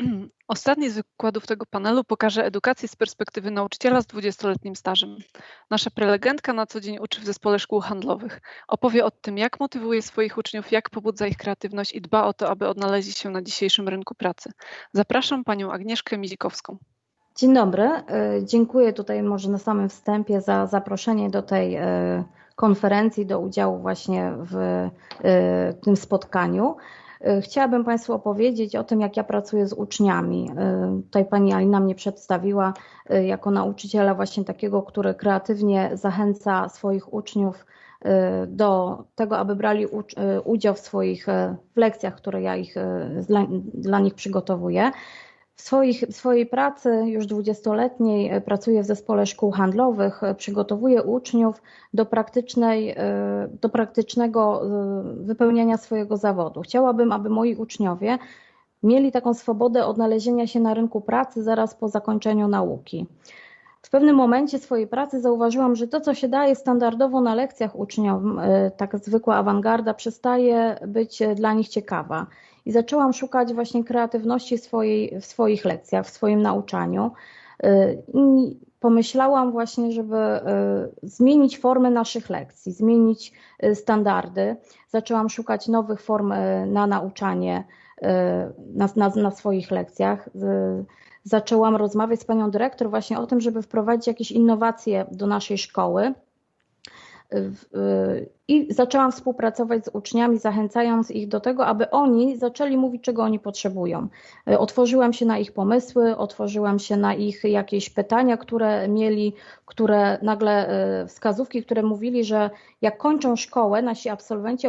Ostatni z wykładów tego panelu pokaże edukację z perspektywy nauczyciela z 20-letnim stażem. Nasza prelegentka na co dzień uczy w zespole szkół handlowych. Opowie o tym, jak motywuje swoich uczniów, jak pobudza ich kreatywność i dba o to, aby odnaleźli się na dzisiejszym rynku pracy. Zapraszam panią Agnieszkę Mizikowską. Dzień dobry. E, dziękuję tutaj może na samym wstępie za zaproszenie do tej e, konferencji, do udziału właśnie w e, tym spotkaniu. Chciałabym Państwu opowiedzieć o tym, jak ja pracuję z uczniami. Tutaj Pani Alina mnie przedstawiła jako nauczyciela właśnie takiego, który kreatywnie zachęca swoich uczniów do tego, aby brali udział w swoich lekcjach, które ja ich, dla, dla nich przygotowuję. Swoich, swojej pracy już dwudziestoletniej e, pracuję w zespole szkół handlowych, e, przygotowuję uczniów do, praktycznej, e, do praktycznego wypełniania swojego zawodu. Chciałabym, aby moi uczniowie mieli taką swobodę odnalezienia się na rynku pracy zaraz po zakończeniu nauki. W pewnym momencie swojej pracy zauważyłam, że to, co się daje standardowo na lekcjach uczniom, tak zwykła awangarda, przestaje być dla nich ciekawa i zaczęłam szukać właśnie kreatywności swojej, w swoich lekcjach, w swoim nauczaniu. Y, I pomyślałam właśnie, żeby y, zmienić formę naszych lekcji, zmienić y, standardy. Zaczęłam szukać nowych form na nauczanie na, na, na swoich lekcjach. Zaczęłam rozmawiać z panią dyrektor właśnie o tym, żeby wprowadzić jakieś innowacje do naszej szkoły. I zaczęłam współpracować z uczniami, zachęcając ich do tego, aby oni zaczęli mówić, czego oni potrzebują. Otworzyłam się na ich pomysły, otworzyłam się na ich jakieś pytania, które mieli, które nagle e, wskazówki, które mówili, że jak kończą szkołę, nasi absolwenci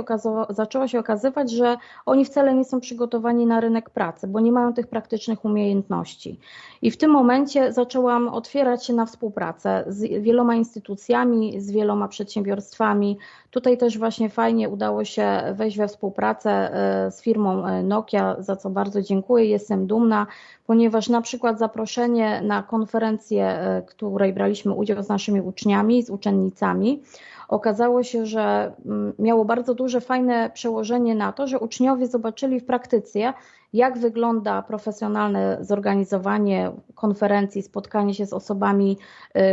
zaczęło się okazywać, że oni wcale nie są przygotowani na rynek pracy, bo nie mają tych praktycznych umiejętności. I w tym momencie zaczęłam otwierać się na współpracę z wieloma instytucjami, z wieloma przedsiębiorstwami. Tutaj też właśnie fajnie udało się wejść we współpracę e, z firmą e, Nokia, za co bardzo dziękuję. Jestem dumna, ponieważ na przykład zaproszenie na konferencję, w której braliśmy udział z naszymi uczniami, z uczennicami, okazało się, że mm, miało bardzo duże, fajne przełożenie na to, że uczniowie zobaczyli w praktyce, jak wygląda profesjonalne zorganizowanie konferencji, spotkanie się z osobami,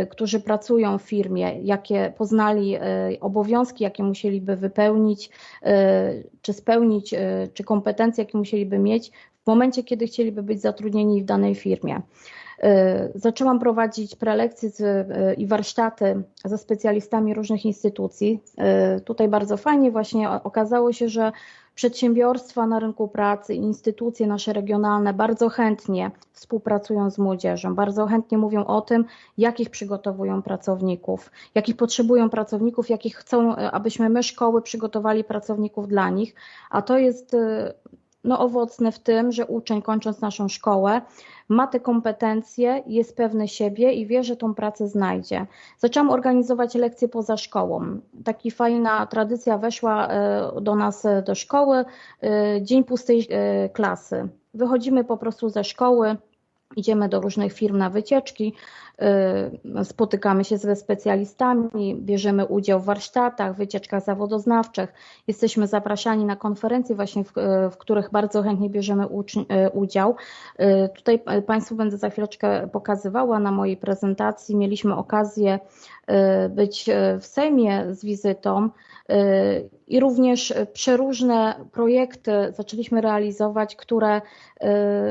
y, którzy pracują w firmie, jakie poznali y, obowiązki, jakie musieliby wypełnić, y, czy spełnić, czy kompetencje, jakie musieliby mieć w momencie, kiedy chcieliby być zatrudnieni w danej firmie. Zaczęłam prowadzić prelekcje i warsztaty ze specjalistami różnych instytucji. Tutaj bardzo fajnie właśnie okazało się, że Przedsiębiorstwa na rynku pracy, instytucje nasze regionalne bardzo chętnie współpracują z młodzieżą, bardzo chętnie mówią o tym, jakich przygotowują pracowników, jakich potrzebują pracowników, jakich chcą, abyśmy my szkoły przygotowali pracowników dla nich, a to jest no, owocne w tym, że uczeń kończąc naszą szkołę ma te kompetencje, jest pewny siebie i wie, że tą pracę znajdzie. Zaczęłam organizować lekcje poza szkołą. Taka fajna tradycja weszła e, do nas e, do szkoły, e, dzień pustej klasy. Wychodzimy po prostu ze szkoły, Idziemy do różnych firm na wycieczki, y, spotykamy się ze specjalistami, bierzemy udział w warsztatach, wycieczkach zawodoznawczych. Jesteśmy zapraszani na konferencje, właśnie w, w których bardzo chętnie bierzemy y, udział. Y, tutaj Państwu będę za chwileczkę pokazywała na mojej prezentacji. Mieliśmy okazję być w Sejmie z wizytą i również przeróżne projekty zaczęliśmy realizować, które y,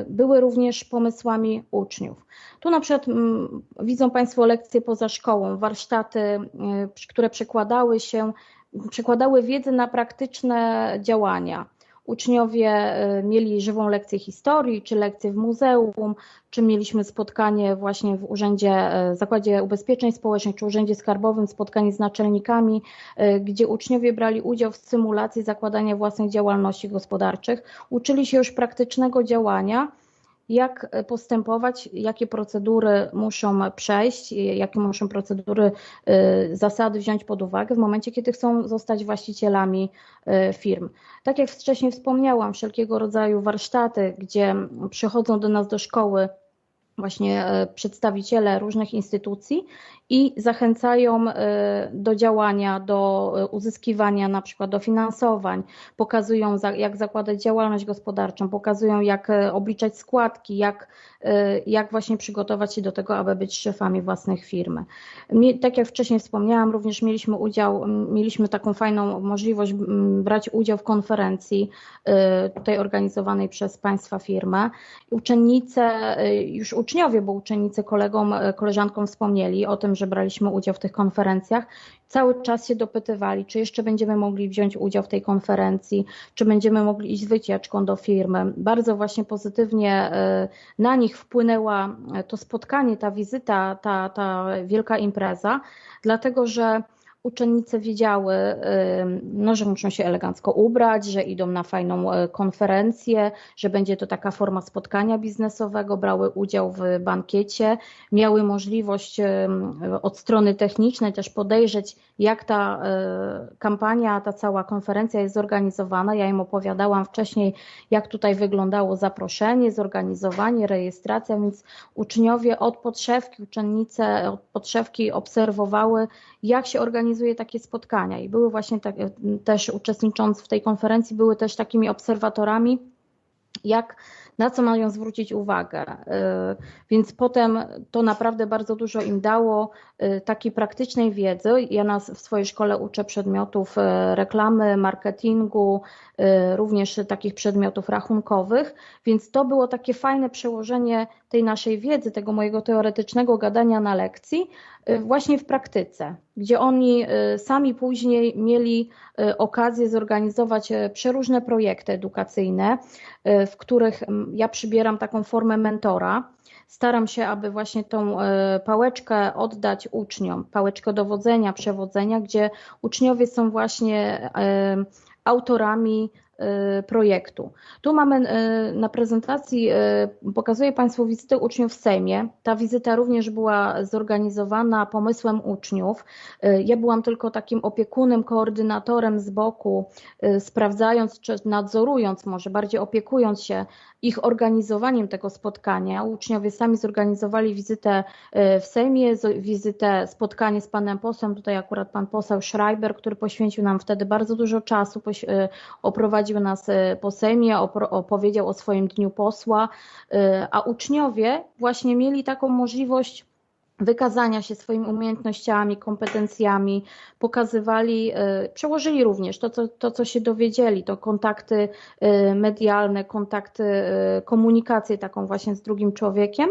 były również pomysłami uczniów. Tu na przykład mm, widzą Państwo lekcje poza szkołą, warsztaty, y, które przekładały się, przekładały wiedzę na praktyczne działania. Uczniowie y, mieli żywą lekcję historii, czy lekcję w muzeum, czy mieliśmy spotkanie właśnie w Urzędzie, y, Zakładzie Ubezpieczeń Społecznych, czy Urzędzie Skarbowym, spotkanie z naczelnikami, y, gdzie uczniowie brali udział w symulacji zakładania własnych działalności gospodarczych, uczyli się już praktycznego działania jak postępować, jakie procedury muszą przejść, jakie muszą procedury, y, zasady wziąć pod uwagę w momencie, kiedy chcą zostać właścicielami firm. Tak jak wcześniej wspomniałam, wszelkiego rodzaju warsztaty, gdzie przychodzą do nas do szkoły właśnie przedstawiciele różnych instytucji i zachęcają do działania, do uzyskiwania na przykład dofinansowań, pokazują jak zakładać działalność gospodarczą, pokazują jak obliczać składki, jak, jak właśnie przygotować się do tego, aby być szefami własnych firmy. Tak jak wcześniej wspomniałam, również mieliśmy udział, mieliśmy taką fajną możliwość brać udział w konferencji tutaj organizowanej przez Państwa firmę. Uczennice, już uczniowie, bo uczennice kolegom, koleżankom wspomnieli o tym, że braliśmy udział w tych konferencjach, cały czas się dopytywali, czy jeszcze będziemy mogli wziąć udział w tej konferencji, czy będziemy mogli iść z wycieczką do firmy. Bardzo właśnie pozytywnie y, na nich wpłynęła to spotkanie, ta wizyta, ta, ta wielka impreza, dlatego że uczennice wiedziały, no, że muszą się elegancko ubrać, że idą na fajną e, konferencję, że będzie to taka forma spotkania biznesowego, brały udział w bankiecie, miały możliwość od strony technicznej też podejrzeć, jak ta e, kampania, ta cała konferencja jest zorganizowana. Ja im opowiadałam wcześniej, jak tutaj wyglądało zaproszenie, zorganizowanie, rejestracja, więc uczniowie od podszewki, uczennice od podszewki obserwowały, jak się organizuje takie spotkania i były właśnie tak, też uczestnicząc w tej konferencji, były też takimi obserwatorami, jak na co mają zwrócić uwagę. Y, więc potem to naprawdę bardzo dużo im dało takiej praktycznej wiedzy. Ja nas w swojej szkole uczę przedmiotów y, reklamy, marketingu, również takich przedmiotów rachunkowych, więc to było takie fajne przełożenie tej naszej wiedzy, tego mojego teoretycznego gadania na lekcji właśnie w praktyce, gdzie oni sami później mieli okazję zorganizować przeróżne projekty edukacyjne, w których ja przybieram taką formę mentora. Staram się, aby właśnie tą e, pałeczkę oddać uczniom, pałeczkę dowodzenia, przewodzenia, gdzie uczniowie są właśnie e, autorami projektu. Tu mamy y, na prezentacji, y, pokazuję Państwu wizytę uczniów w Sejmie. Ta wizyta również była zorganizowana pomysłem uczniów. Ja byłam tylko takim opiekunem, koordynatorem z boku, sprawdzając czy nadzorując, może bardziej opiekując się ich organizowaniem tego spotkania. Uczniowie sami zorganizowali wizytę w Sejmie, wizytę, spotkanie z panem posłem, tutaj akurat pan poseł Schreiber, który poświęcił nam wtedy bardzo dużo czasu, oprowadził prowadził nas y, po Sejmie, opowiedział o swoim dniu posła, y, a uczniowie właśnie mieli taką możliwość wykazania się swoimi umiejętnościami, kompetencjami, pokazywali, y, przełożyli również to co, to, co się dowiedzieli, to kontakty medialne, kontakty, komunikację taką właśnie z drugim człowiekiem,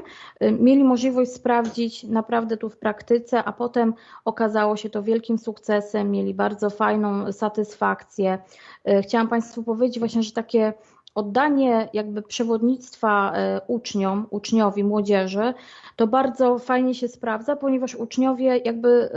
mieli możliwość sprawdzić naprawdę tu w praktyce, a potem okazało się to wielkim sukcesem, mieli bardzo fajną satysfakcję. E, chciałam Państwu powiedzieć właśnie, że takie oddanie jakby przewodnictwa e, uczniom, uczniowi, młodzieży, to bardzo fajnie się sprawdza, ponieważ uczniowie jakby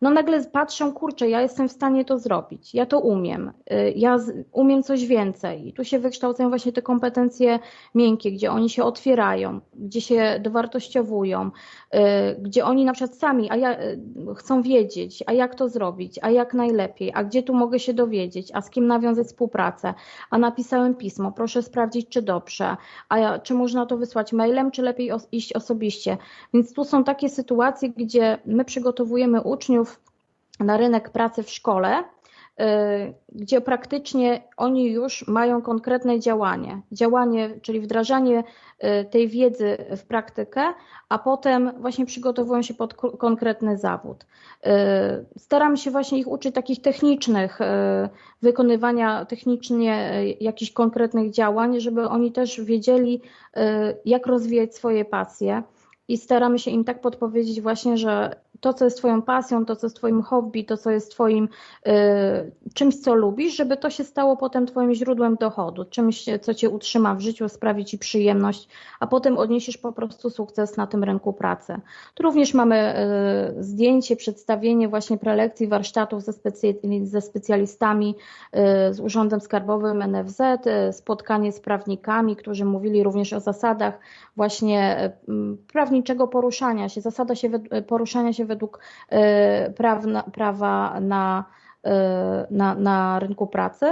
no nagle patrzą, kurczę, ja jestem w stanie to zrobić, ja to umiem, y, ja umiem coś więcej. I tu się wykształcają właśnie te kompetencje miękkie, gdzie oni się otwierają, gdzie się dowartościowują, y, gdzie oni na przykład sami a ja, y, chcą wiedzieć, a jak to zrobić, a jak najlepiej, a gdzie tu mogę się dowiedzieć, a z kim nawiązać współpracę, a napisałem pismo, proszę sprawdzić, czy dobrze, a ja, czy można to wysłać mailem, czy lepiej iść osobiście. Więc tu są takie sytuacje, gdzie my przygotowujemy uczniów na rynek pracy w szkole, y, gdzie praktycznie oni już mają konkretne działanie. Działanie, czyli wdrażanie y, tej wiedzy w praktykę, a potem właśnie przygotowują się pod konkretny zawód. Y, staram się właśnie ich uczyć takich technicznych, wykonywania technicznie jakichś konkretnych działań, żeby oni też wiedzieli, jak rozwijać swoje pasje. I staramy się im tak podpowiedzieć właśnie, że to, co jest Twoją pasją, to, co jest Twoim hobby, to, co jest Twoim y, czymś, co lubisz, żeby to się stało potem Twoim źródłem dochodu, czymś, co Cię utrzyma w życiu, sprawi Ci przyjemność, a potem odniesiesz po prostu sukces na tym rynku pracy. Tu również mamy y, zdjęcie, przedstawienie właśnie prelekcji, warsztatów ze, specy- ze specjalistami y, z Urzędem Skarbowym NFZ, y, spotkanie z prawnikami, którzy mówili również o zasadach właśnie y, prawniczego poruszania się, zasada się poruszania się według e, prawa na, e, na, na rynku pracy.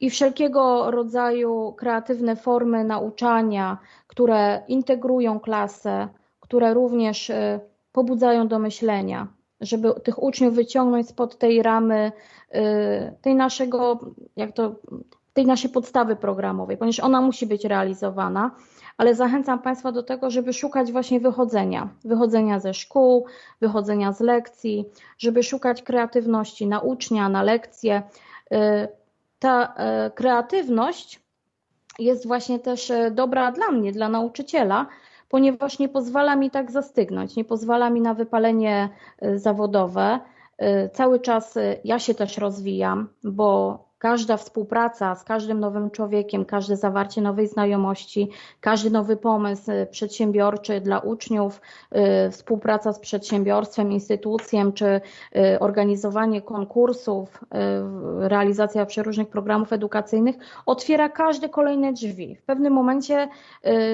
i wszelkiego rodzaju kreatywne formy nauczania, które integrują klasę, które również y, pobudzają do myślenia, żeby tych uczniów wyciągnąć spod tej ramy, tej naszego, jak to, tej naszej podstawy programowej, ponieważ ona musi być realizowana, ale zachęcam Państwa do tego, żeby szukać właśnie wychodzenia, wychodzenia ze szkół, wychodzenia z lekcji, żeby szukać kreatywności na ucznia, na lekcje. Y, Ta y, kreatywność jest właśnie też y, dobra dla mnie, dla nauczyciela, ponieważ nie pozwala mi tak zastygnąć, nie pozwala mi na wypalenie zawodowe. Cały czas ja się też rozwijam, bo każda współpraca z każdym nowym człowiekiem, każde zawarcie nowej znajomości, każdy nowy pomysł przedsiębiorczy dla uczniów, y, współpraca z przedsiębiorstwem, instytucją, czy y, organizowanie konkursów, y, realizacja przeróżnych programów edukacyjnych otwiera każde kolejne drzwi. W pewnym momencie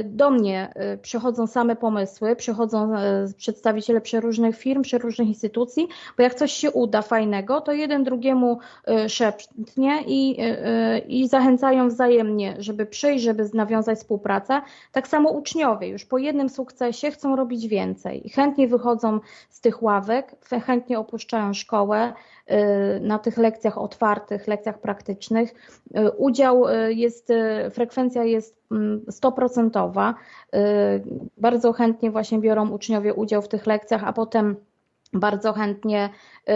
do mnie przychodzą same pomysły, przychodzą przedstawiciele przeróżnych firm, przeróżnych instytucji, bo jak coś się uda fajnego, to jeden drugiemu i, y, i zachęcają wzajemnie, żeby przyjść, żeby nawiązać współpracę. Tak samo uczniowie już po jednym sukcesie chcą robić więcej i chętnie wychodzą z tych ławek, chętnie opuszczają szkołę y, na tych lekcjach otwartych, lekcjach praktycznych. Y, udział jest, frekwencja jest mm, stoprocentowa. Bardzo chętnie właśnie biorą uczniowie udział w tych lekcjach, a potem bardzo chętnie y,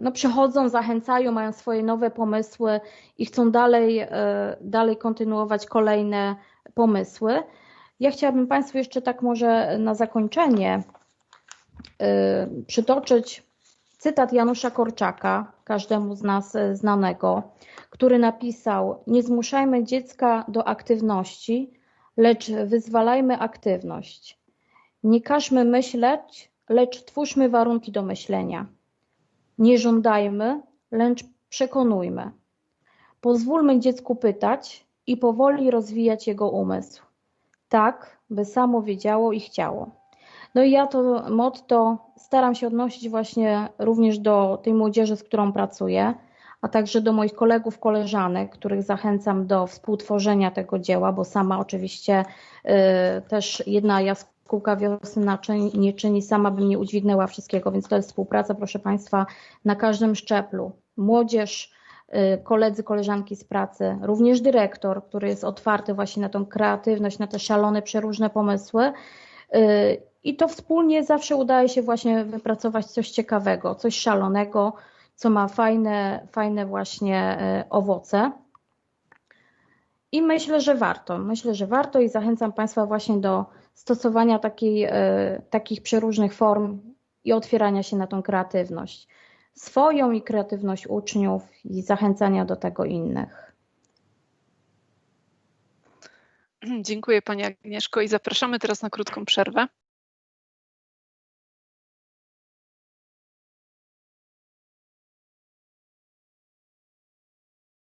no, przychodzą, zachęcają, mają swoje nowe pomysły i chcą dalej, y, dalej kontynuować kolejne pomysły. Ja chciałabym Państwu jeszcze tak może na zakończenie y, przytoczyć cytat Janusza Korczaka, każdemu z nas znanego, który napisał: Nie zmuszajmy dziecka do aktywności, lecz wyzwalajmy aktywność. Nie każmy myśleć, lecz twórzmy warunki do myślenia. Nie żądajmy, lecz przekonujmy. Pozwólmy dziecku pytać i powoli rozwijać jego umysł, tak by samo wiedziało i chciało. No i ja to motto staram się odnosić właśnie również do tej młodzieży, z którą pracuję, a także do moich kolegów, koleżanek, których zachęcam do współtworzenia tego dzieła, bo sama oczywiście y, też jedna jaskółka Kółka Wiosny nie czyni, sama bym nie udźwignęła wszystkiego, więc to jest współpraca, proszę Państwa, na każdym szczeplu. Młodzież, y, koledzy, koleżanki z pracy, również dyrektor, który jest otwarty właśnie na tą kreatywność, na te szalone, przeróżne pomysły. Y, I to wspólnie zawsze udaje się właśnie wypracować coś ciekawego, coś szalonego, co ma fajne, fajne właśnie y, owoce. I myślę, że warto. Myślę, że warto i zachęcam Państwa właśnie do stosowania takiej, e, takich przeróżnych form i otwierania się na tą kreatywność. Swoją i kreatywność uczniów i zachęcania do tego innych. Dziękuję Pani Agnieszko i zapraszamy teraz na krótką przerwę.